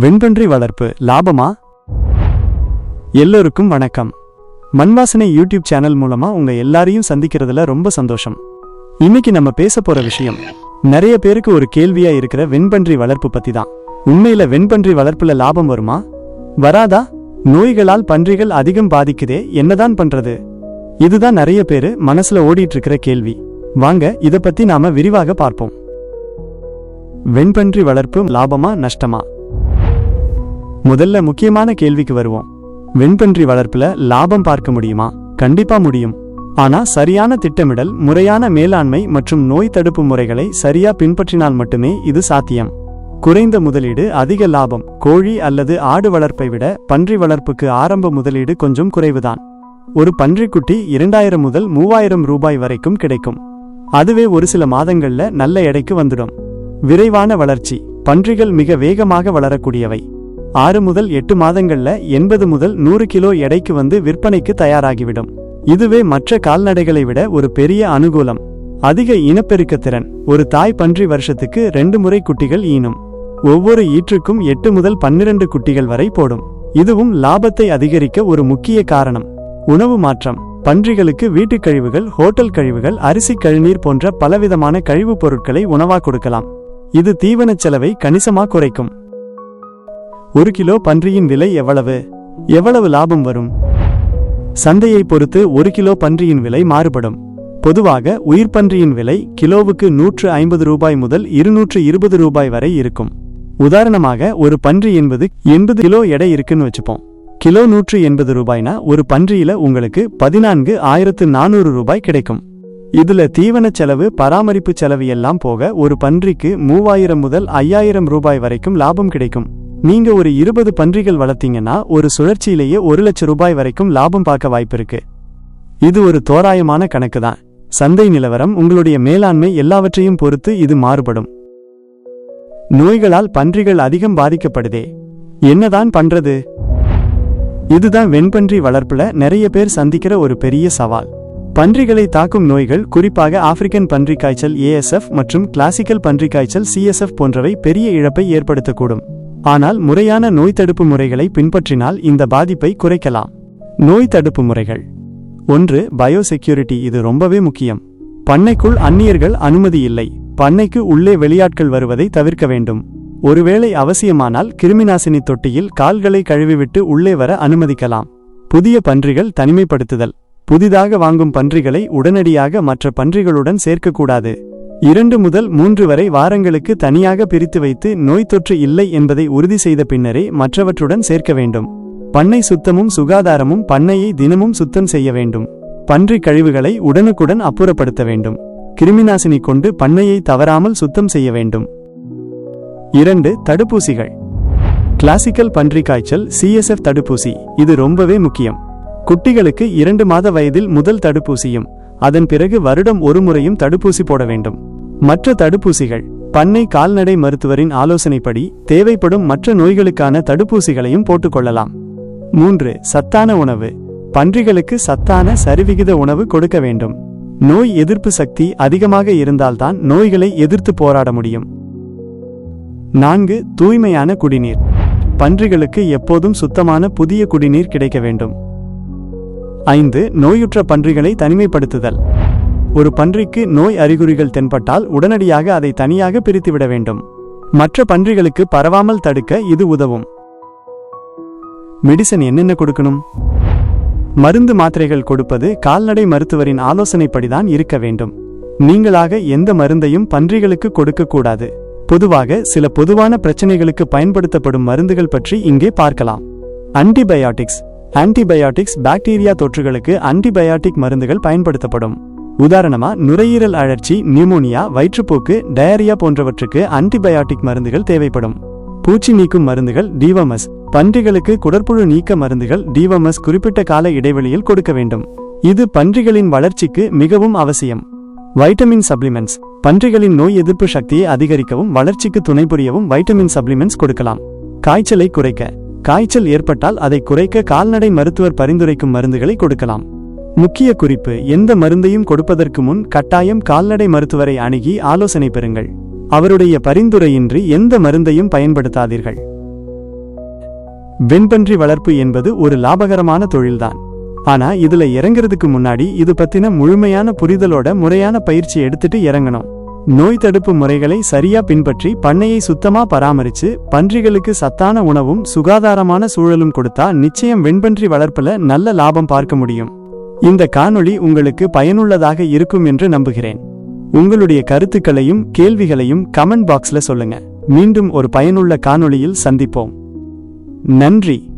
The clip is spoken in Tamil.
வெண்பன்றி வளர்ப்பு லாபமா? எல்லோருக்கும் வணக்கம். மண்வாசனை யூடியூப் சேனல் மூலமா உங்க எல்லாரையும் சந்திக்கிறதுல ரொம்ப சந்தோஷம். இன்னைக்கு நம்ம பேச போற விஷயம் நிறைய பேருக்கு ஒரு கேள்வியா இருக்கிற வெண்பன்றி வளர்ப்பு பத்தி தான் உண்மையில வெண்பன்றி வளர்ப்புல லாபம் வருமா? வராதா? நோய்களால் பன்றிகள் அதிகம் பாதிக்குதே என்னதான் பண்றது? இதுதான் நிறைய பேரு மனசுல ஓடிட்டு இருக்கிற கேள்வி. வாங்க இத பத்தி நாம விரிவாக பார்ப்போம். வெண்பன்றி வளர்ப்பு லாபமா நஷ்டமா? முதல்ல முக்கியமான கேள்விக்கு வருவோம். வெண்பன்றி வளர்ப்புல லாபம் பார்க்க முடியுமா? கண்டிப்பா முடியும். ஆனா சரியான திட்டமிடல் முறையான மேலாண்மை மற்றும் நோய் தடுப்பு முறைகளை சரியா பின்பற்றினால் மட்டுமே இது சாத்தியம். குறைந்த முதலீடு அதிக லாபம் கோழி அல்லது ஆடு வளர்ப்பை விட பன்றி வளர்ப்புக்கு ஆரம்ப முதலீடு கொஞ்சம் குறைவுதான். ஒரு பன்றிக்குட்டி இரண்டாயிரம் முதல் மூவாயிரம் ரூபாய் வரைக்கும் கிடைக்கும். அதுவே ஒரு சில மாதங்கள்ல நல்ல எடைக்கு வந்துடும். விரைவான வளர்ச்சி பன்றிகள் மிக வேகமாக வளரக்கூடியவை. ஆறு முதல் எட்டு மாதங்கள்ல எண்பது முதல் நூறு கிலோ எடைக்கு வந்து விற்பனைக்கு தயாராகிவிடும். இதுவே மற்ற கால்நடைகளை விட ஒரு பெரிய அனுகூலம். அதிக இனப்பெருக்கத்திறன் ஒரு தாய் பன்றி வருஷத்துக்கு ரெண்டு முறை குட்டிகள் ஈனும். ஒவ்வொரு ஈற்றுக்கும் எட்டு முதல் பன்னிரண்டு குட்டிகள் வரை போடும். இதுவும் லாபத்தை அதிகரிக்க ஒரு முக்கிய காரணம். உணவு மாற்றம் பன்றிகளுக்கு வீட்டுக் கழிவுகள் ஹோட்டல் கழிவுகள் அரிசி கழிநீர் போன்ற பலவிதமான கழிவுப் பொருட்களை உணவாக கொடுக்கலாம். இது தீவனச் செலவை கணிசமா குறைக்கும். ஒரு கிலோ பன்றியின் விலை எவ்வளவு? எவ்வளவு லாபம் வரும்? சந்தையை பொறுத்து ஒரு கிலோ பன்றியின் விலை மாறுபடும். பொதுவாக உயிர் பன்றியின் விலை கிலோவுக்கு நூற்று ஐம்பது ரூபாய் முதல் இருநூற்று இருபது ரூபாய் வரை இருக்கும். உதாரணமாக ஒரு பன்றி என்பது எண்பது கிலோ எடை இருக்குன்னு வச்சுப்போம். கிலோ நூற்று எண்பது ரூபாய்னா ஒரு பன்றியில உங்களுக்கு பதினான்கு ஆயிரத்து நானூறு ரூபாய் கிடைக்கும். இதுல தீவன செலவு பராமரிப்பு செலவு எல்லாம் போக ஒரு பன்றிக்கு மூவாயிரம் முதல் ஐயாயிரம் ரூபாய் வரைக்கும் லாபம் கிடைக்கும். நீங்க ஒரு இருபது பன்றிகள் வளர்த்தீங்கன்னா ஒரு சுழற்சியிலேயே ஒரு லட்சம் ரூபாய் வரைக்கும் லாபம் பார்க்க வாய்ப்பிருக்கு இது ஒரு தோராயமான கணக்கு தான் சந்தை நிலவரம் உங்களுடைய மேலாண்மை எல்லாவற்றையும் பொறுத்து இது மாறுபடும். நோய்களால் பன்றிகள் அதிகம் பாதிக்கப்படுதே. என்னதான் பண்றது? இதுதான் வெண்பன்றி வளர்ப்புல நிறைய பேர் சந்திக்கிற ஒரு பெரிய சவால். பன்றிகளை தாக்கும் நோய்கள் குறிப்பாக ஆப்பிரிக்கன் பன்றி காய்ச்சல் ஏஎஸ்எஃப் மற்றும் கிளாசிக்கல் பன்றி காய்ச்சல் சிஎஸ்எஃப் போன்றவை பெரிய இழப்பை ஏற்படுத்தக்கூடும். ஆனால் முறையான நோய் தடுப்பு முறைகளை பின்பற்றினால் இந்த பாதிப்பை குறைக்கலாம். நோய் தடுப்பு முறைகள். ஒன்று பயோசெக்யூரிட்டி. இது ரொம்பவே முக்கியம். பண்ணைக்குள் அந்நியர்கள் அனுமதி இல்லை. பண்ணைக்கு உள்ளே வெளியாட்கள் வருவதை தவிர்க்க வேண்டும். ஒருவேளை அவசியமானால் கிருமிநாசினி தொட்டியில் கால்களை கழுவிவிட்டு உள்ளே வர அனுமதிக்கலாம். புதிய பன்றிகள் தனிமைப்படுத்துதல். புதிதாக வாங்கும் பன்றிகளை உடனடியாக மற்ற பன்றிகளுடன் சேர்க்கக்கூடாது. இரண்டு முதல் மூன்று வரை வாரங்களுக்கு தனியாக பிரித்து வைத்து நோய் தொற்று இல்லை என்பதை உறுதி செய்த பின்னரே மற்றவற்றுடன் சேர்க்க வேண்டும். பண்ணை சுத்தமும் சுகாதாரமும் பண்ணையை தினமும் சுத்தம் செய்ய வேண்டும். பன்றி கழிவுகளை உடனுக்குடன் அப்புறப்படுத்த வேண்டும். கிருமிநாசினி கொண்டு பண்ணையை தவறாமல் சுத்தம் செய்ய வேண்டும். இரண்டு தடுப்பூசிகள். கிளாசிக்கல் பன்றி காய்ச்சல் சிஎஸ்எஃப் தடுப்பூசி. இது ரொம்பவே முக்கியம். குட்டிகளுக்கு இரண்டு மாத வயதில் முதல் தடுப்பூசியும் அதன் பிறகு வருடம் ஒரு முறையும் தடுப்பூசி போட வேண்டும். மற்ற தடுப்பூசிகள் பண்ணை கால்நடை மருத்துவரின் ஆலோசனைப்படி தேவைப்படும் மற்ற நோய்களுக்கான தடுப்பூசிகளையும் போட்டுக்கொள்ளலாம். மூன்று சத்தான உணவு. பன்றிகளுக்கு சத்தான சரிவிகித உணவு கொடுக்க வேண்டும். நோய் எதிர்ப்பு சக்தி அதிகமாக இருந்தால்தான் நோய்களை எதிர்த்து போராட முடியும். நான்கு தூய்மையான குடிநீர். பன்றிகளுக்கு எப்போதும் சுத்தமான புதிய குடிநீர் கிடைக்க வேண்டும். ஐந்து நோயுற்ற பன்றிகளை தனிமைப்படுத்துதல். ஒரு பன்றிக்கு நோய் அறிகுறிகள் தென்பட்டால் உடனடியாக அதை தனியாக பிரித்துவிட வேண்டும். மற்ற பன்றிகளுக்கு பரவாமல் தடுக்க இது உதவும். மெடிசன் என்னென்ன கொடுக்கணும்? மருந்து மாத்திரைகள் கொடுப்பது கால்நடை மருத்துவரின் ஆலோசனைப்படிதான் இருக்க வேண்டும். நீங்களாக எந்த மருந்தையும் பன்றிகளுக்கு கொடுக்கக்கூடாது. பொதுவாக சில பொதுவான பிரச்சனைகளுக்கு பயன்படுத்தப்படும் மருந்துகள் பற்றி இங்கே பார்க்கலாம். ஆன்டிபயாட்டிக்ஸ் ஆன்டிபயாட்டிக்ஸ் பாக்டீரியா தொற்றுகளுக்கு ஆன்டிபயாட்டிக் மருந்துகள் பயன்படுத்தப்படும். உதாரணமா நுரையீரல் அழற்சி நியூமோனியா வயிற்றுப்போக்கு டயரியா போன்றவற்றுக்கு ஆன்டிபயாட்டிக் மருந்துகள் தேவைப்படும். பூச்சி நீக்கும் மருந்துகள் டிவமஸ் பன்றிகளுக்கு குடற்புழு நீக்க மருந்துகள் டிவமஸ் குறிப்பிட்ட கால இடைவெளியில் கொடுக்க வேண்டும். இது பன்றிகளின் வளர்ச்சிக்கு மிகவும் அவசியம். வைட்டமின் சப்ளிமெண்ட்ஸ் பன்றிகளின் நோய் எதிர்ப்பு சக்தியை அதிகரிக்கவும் வளர்ச்சிக்கு துணை புரியவும் வைட்டமின் சப்ளிமெண்ட்ஸ் கொடுக்கலாம். காய்ச்சலை குறைக்க. காய்ச்சல் ஏற்பட்டால் அதை குறைக்க கால்நடை மருத்துவர் பரிந்துரைக்கும் மருந்துகளை கொடுக்கலாம். முக்கிய குறிப்பு எந்த மருந்தையும் கொடுப்பதற்கு முன் கட்டாயம் கால்நடை மருத்துவரை அணுகி ஆலோசனை பெறுங்கள். அவருடைய பரிந்துரையின்றி எந்த மருந்தையும் பயன்படுத்தாதீர்கள். வெண்பன்றி வளர்ப்பு என்பது ஒரு லாபகரமான தொழில்தான். ஆனா இதுல இறங்குறதுக்கு முன்னாடி இது பத்தின முழுமையான புரிதலோட முறையான பயிற்சி எடுத்துட்டு இறங்கணும். நோய் தடுப்பு முறைகளை சரியா பின்பற்றி பண்ணையை சுத்தமா பராமரிச்சு பன்றிகளுக்கு சத்தான உணவும் சுகாதாரமான சூழலும் கொடுத்தா நிச்சயம் வெண்பன்றி வளர்ப்புல நல்ல லாபம் பார்க்க முடியும். இந்த காணொளி உங்களுக்கு பயனுள்ளதாக இருக்கும் என்று நம்புகிறேன். உங்களுடைய கருத்துக்களையும் கேள்விகளையும் கமெண்ட் பாக்ஸ்ல சொல்லுங்க. மீண்டும் ஒரு பயனுள்ள காணொளியில் சந்திப்போம். நன்றி.